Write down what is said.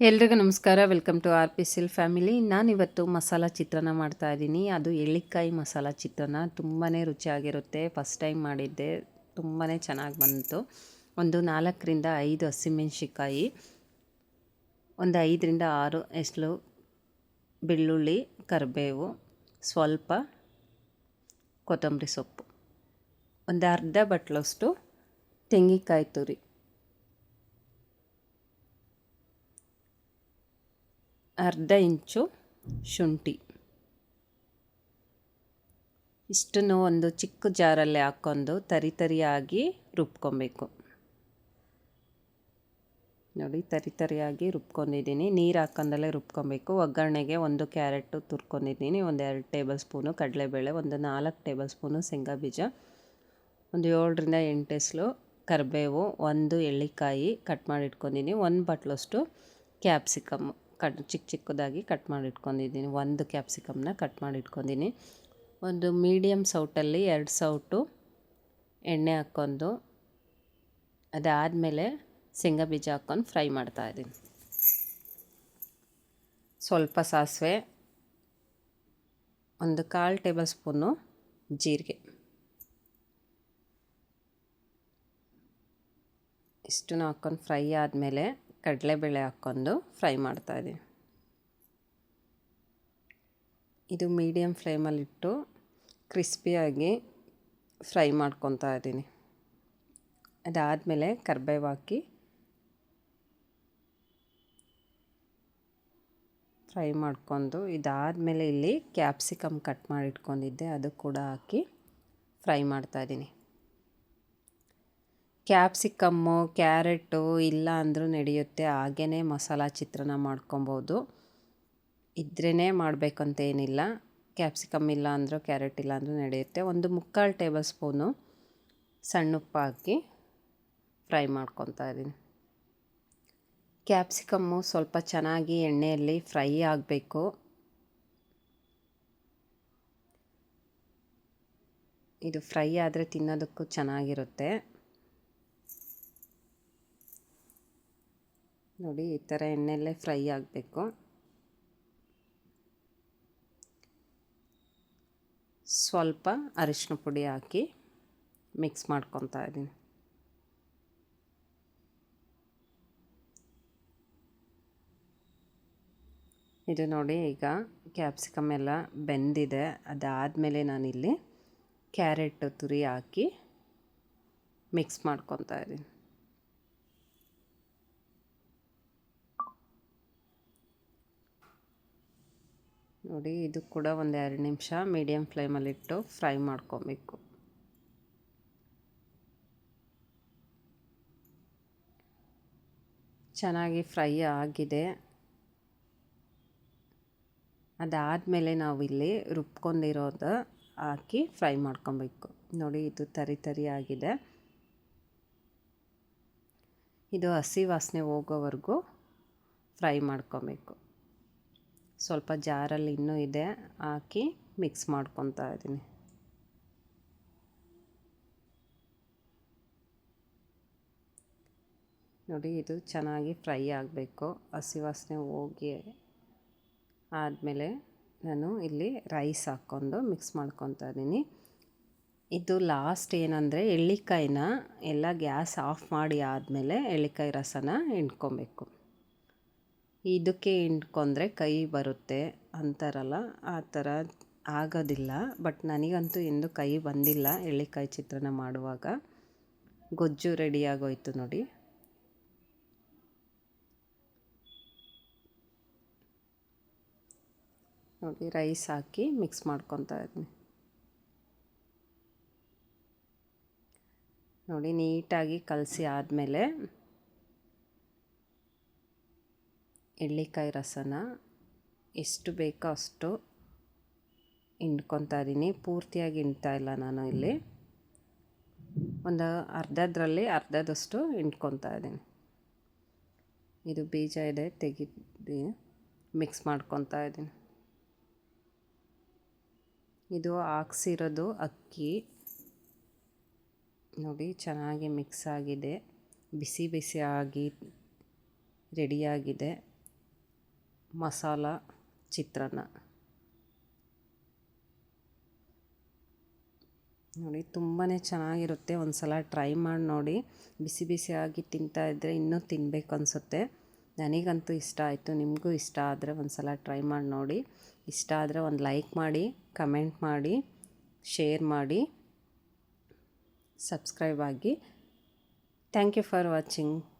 ಎಲ್ರಿಗೂ ನಮಸ್ಕಾರ. Welcome to R P ಸಿಲ್ ಫ್ಯಾಮಿಲಿ. ನಾನಿವತ್ತು ಮಸಾಲ ಚಿತ್ರಾನ್ನ ಮಾಡ್ತಾಯಿದ್ದೀನಿ ಅದು ಎಳ್ಳಿಕಾಯಿ ಮಸಾಲ ಚಿತ್ರಾನ್ನ. ತುಂಬಾ ರುಚಿಯಾಗಿರುತ್ತೆ. ಫಸ್ಟ್ ಟೈಮ್ ಮಾಡಿದ್ದೆ. ತುಂಬಾ ಚೆನ್ನಾಗಿ ಬಂತು. ಒಂದು ನಾಲ್ಕರಿಂದ ಐದು ಹಸಿಮೆಣ್ಸಿಕಾಯಿ ಒಂದು ಐದರಿಂದ ಆರು ಎಸ್ಲು ಬೆಳ್ಳುಳ್ಳಿ, ಕರಿಬೇವು, ಸ್ವಲ್ಪ ಕೊತ್ತಂಬರಿ ಸೊಪ್ಪು, ಒಂದು ಅರ್ಧ ಬಟ್ಲಷ್ಟು ತೆಂಗಿನಕಾಯಿ ತುರಿ. ಅರ್ಧ ಇಂಚು ಶುಂಠಿ. ಇಷ್ಟನ್ನು ಒಂದು ಚಿಕ್ಕ ಜಾರಲ್ಲಿ ಹಾಕ್ಕೊಂಡು ತರಿ ತರಿಯಾಗಿ ರುಬ್ಕೊಬೇಕು. ನೋಡಿ, ತರಿ ತರಿಯಾಗಿ ರುಬ್ಕೊಂಡಿದ್ದೀನಿ. ನೀರು ಹಾಕೊಂಡಲ್ಲೇ ರುಬ್ಕೊಬೇಕು. ಒಗ್ಗರಣೆಗೆ ಒಂದು ಕ್ಯಾರೆಟು ತುರ್ಕೊಂಡಿದ್ದೀನಿ. ಒಂದು ಎರಡು ಟೇಬಲ್ ಸ್ಪೂನು ಕಡಲೆಬೇಳೆ, ಒಂದು ನಾಲ್ಕು ಟೇಬಲ್ ಸ್ಪೂನು ಶೇಂಗಾ ಬೀಜ, ಒಂದು ಏಳರಿಂದ ಎಂಟು ಎಸ್ಲು ಕರಿಬೇವು, ಒಂದು ಎಳ್ಳಿಕಾಯಿ ಕಟ್ ಮಾಡಿ ಇಟ್ಕೊಂಡಿದ್ದೀನಿ ಒಂದು ಬಟ್ಲಷ್ಟು ಕ್ಯಾಪ್ಸಿಕಮ್ಮು. ಕಟ್ ಚಿಕ್ಕ ಚಿಕ್ಕದಾಗಿ ಕಟ್ ಮಾಡಿ ಇಟ್ಕೊಂಡಿದ್ದೀನಿ ಒಂದು ಕ್ಯಾಪ್ಸಿಕಮ್ನ ಕಟ್ ಮಾಡಿ ಇಟ್ಕೊಂಡಿನಿ ಒಂದು ಮೀಡಿಯಮ್ ಸೌಟಲ್ಲಿ ಎರಡು ಸೌಟು ಎಣ್ಣೆ ಹಾಕ್ಕೊಂಡು ಅದಾದಮೇಲೆ ಶೇಂಗಾ ಬೀಜ ಹಾಕ್ಕೊಂಡು ಫ್ರೈ ಮಾಡ್ತಾಯಿದ್ದೀನಿ ಸ್ವಲ್ಪ ಸಾಸಿವೆ, ಒಂದು ಕಾಲು ಟೇಬಲ್ ಸ್ಪೂನು ಜೀರಿಗೆ. ಇಷ್ಟನ್ನು ಹಾಕ್ಕೊಂಡು ಫ್ರೈ ಆದಮೇಲೆ ಕಡಲೆಬೇಳೆ ಹಾಕ್ಕೊಂಡು ಫ್ರೈ ಮಾಡ್ತಾಯಿದ್ದೀನಿ ಇದು ಮೀಡಿಯಮ್ ಫ್ಲೇಮಲ್ಲಿಟ್ಟು ಕ್ರಿಸ್ಪಿಯಾಗಿ ಫ್ರೈ ಮಾಡ್ಕೊತಾ ಇದ್ದೀನಿ ಅದಾದಮೇಲೆ ಕರ್ಬೇವು ಹಾಕಿ ಫ್ರೈ ಮಾಡ್ಕೊಂಡು ಇದಾದಮೇಲೆ ಇಲ್ಲಿ ಕ್ಯಾಪ್ಸಿಕಮ್ ಕಟ್ ಮಾಡಿಟ್ಕೊಂಡಿದ್ದೆ ಅದು ಕೂಡ ಹಾಕಿ ಫ್ರೈ ಮಾಡ್ತಾಯಿದ್ದೀನಿ ಕ್ಯಾಪ್ಸಿಕಮ್ಮು, ಕ್ಯಾರೆಟು ಇಲ್ಲ ಅಂದರೂ ನಡೆಯುತ್ತೆ. ಹಾಗೇ ಮಸಾಲ ಚಿತ್ರಾನ್ನ ಮಾಡ್ಕೊಬೋದು. ಇದ್ರೇ ಮಾಡಬೇಕಂತ ಏನಿಲ್ಲ. ಕ್ಯಾಪ್ಸಿಕಮ್ ಇಲ್ಲ ಅಂದರೂ, ಕ್ಯಾರೆಟ್ ಇಲ್ಲ ಅಂದರೂ ನಡೆಯುತ್ತೆ. ಒಂದು ಮುಕ್ಕಾಲು ಟೇಬಲ್ ಸ್ಪೂನು ಸಣ್ಣ ಉಪ್ಪು ಹಾಕಿ ಫ್ರೈ ಮಾಡ್ಕೊತಾ ಇದ್ದೀನಿ. ಕ್ಯಾಪ್ಸಿಕಮ್ಮು ಸ್ವಲ್ಪ ಚೆನ್ನಾಗಿ ಎಣ್ಣೆಯಲ್ಲಿ ಫ್ರೈ ಆಗಬೇಕು. ಇದು ಫ್ರೈ ಆದರೆ ತಿನ್ನೋದಕ್ಕೂ ಚೆನ್ನಾಗಿರುತ್ತೆ. ನೋಡಿ, ಈ ಥರ ಎಣ್ಣೆಲ್ಲೇ ಫ್ರೈ ಆಗಬೇಕು. ಸ್ವಲ್ಪ ಅರಿಶಿನ ಪುಡಿ ಹಾಕಿ ಮಿಕ್ಸ್ ಮಾಡ್ಕೊತಾ ಇದ್ದೀನಿ. ಇದು ನೋಡಿ, ಈಗ ಕ್ಯಾಪ್ಸಿಕಮ್ ಎಲ್ಲ ಬೆಂದಿದೆ. ಅದಾದಮೇಲೆ ನಾನಿಲ್ಲಿ ಕ್ಯಾರೆಟ್ ತುರಿ ಹಾಕಿ ಮಿಕ್ಸ್ ಮಾಡ್ಕೊತಾ ಇದ್ದೀನಿ. ನೋಡಿ, ಇದು ಕೂಡ ಒಂದು ಎರಡು ನಿಮಿಷ ಮೀಡಿಯಮ್ ಫ್ಲೇಮಲ್ಲಿಟ್ಟು ಫ್ರೈ ಮಾಡ್ಕೊಬೇಕು. ಚೆನ್ನಾಗಿ ಫ್ರೈ ಆಗಿದೆ. ಅದಾದಮೇಲೆ ನಾವು ಇಲ್ಲಿ ರುಬ್ಕೊಂಡಿರೋದು ಹಾಕಿ ಫ್ರೈ ಮಾಡ್ಕೊಬೇಕು. ನೋಡಿ, ಇದು ತರಿ ತರಿ ಆಗಿದೆ. ಇದು ಹಸಿ ವಾಸನೆ ಹೋಗೋವರೆಗೂ ಫ್ರೈ ಮಾಡ್ಕೊಬೇಕು. ಸ್ವಲ್ಪ ಜಾರಲ್ಲಿ ಇನ್ನೂ ಇದೆ, ಹಾಕಿ ಮಿಕ್ಸ್ ಮಾಡ್ಕೊತಾ ಇದ್ದೀನಿ. ನೋಡಿ, ಇದು ಚೆನ್ನಾಗಿ ಫ್ರೈ ಆಗಬೇಕು. ಹಸಿ ವಾಸನೆ ಹೋಗಿ ಆದಮೇಲೆ ನಾನು ಇಲ್ಲಿ ರೈಸ್ ಹಾಕ್ಕೊಂಡು ಮಿಕ್ಸ್ ಮಾಡ್ಕೊತಾ ಇದ್ದೀನಿ. ಇದು ಲಾಸ್ಟ್ ಏನಂದರೆ ಎಳ್ಳಿಕಾಯಿನ ಎಲ್ಲ ಗ್ಯಾಸ್ ಆಫ್ ಮಾಡಿ ಆದಮೇಲೆ ಎಳ್ಳಿಕಾಯಿ ರಸನ ಹಿಂಡ್ಕೊಬೇಕು. ಇದಕ್ಕೆ ಹಿಂಡ್ಕೊಂಡ್ರೆ ಕೈ ಬರುತ್ತೆ ಅಂತಾರಲ್ಲ, ಆ ಥರ ಆಗೋದಿಲ್ಲ. ಬಟ್ ನನಗಂತೂ ಎಂದು ಕೈ ಬಂದಿಲ್ಲ ಎಳ್ಳಿಕಾಯಿ ಚಿತ್ರಾನ್ನ ಮಾಡುವಾಗ. ಗೊಜ್ಜು ರೆಡಿಯಾಗೋಯ್ತು ನೋಡಿ. ನೋಡಿ ರೈಸ್ ಹಾಕಿ ಮಿಕ್ಸ್ ಮಾಡ್ಕೊತಾ ಇದ್ದೀನಿ ನೋಡಿ, ನೀಟಾಗಿ ಕಲಸಿ ಆದಮೇಲೆ ಎಳ್ಳಿಕಾಯಿ ರಸನ ಎಷ್ಟು ಬೇಕೋ ಅಷ್ಟು ಹಿಂಡ್ಕೊತಾ ಇದ್ದೀನಿ. ಪೂರ್ತಿಯಾಗಿ ಹಿಂಡ್ತಾ ಇಲ್ಲ ನಾನು ಇಲ್ಲಿ. ಒಂದು ಅರ್ಧದ್ರಲ್ಲಿ ಅರ್ಧದಷ್ಟು ಹಿಂಡ್ಕೊತಾ ಇದ್ದೀನಿ. ಇದು ಬೀಜ ಇದೆ, ತೆಗೆದು ಮಿಕ್ಸ್ ಮಾಡ್ಕೊತಾ ಇದ್ದೀನಿ. ಇದು ಹಾಕ್ಸಿರೋದು ಅಕ್ಕಿ. ನೋಡಿ, ಚೆನ್ನಾಗಿ ಮಿಕ್ಸ್ ಆಗಿದೆ. ಬಿಸಿ ಬಿಸಿ ಆಗಿ ರೆಡಿಯಾಗಿದೆ ಮಸಾಲ, ಚಿತ್ರಾನ್ನ. ನೋಡಿ ತುಂಬಾ ಚೆನ್ನಾಗಿರುತ್ತೆ. ಒಂದು ಸಲ ಟ್ರೈ ಮಾಡಿ ನೋಡಿ. ಬಿಸಿ ಬಿಸಿಯಾಗಿ ತಿಂತಾ ಇದ್ದರೆ ಇನ್ನೂ ತಿನ್ನಬೇಕು ಅನಿಸುತ್ತೆ. ನನಗಂತೂ ಇಷ್ಟ ಆಯಿತು. ನಿಮಗೂ ಇಷ್ಟ ಆದರೆ ಒಂದು ಸಲ ಟ್ರೈ ಮಾಡಿ ನೋಡಿ. ಇಷ್ಟ ಆದರೆ ಒಂದು ಲೈಕ್ ಮಾಡಿ, ಕಮೆಂಟ್ ಮಾಡಿ, ಶೇರ್ ಮಾಡಿ. ಸಬ್ಸ್ಕ್ರೈಬ್ ಆಗಿ. Thank you for watching.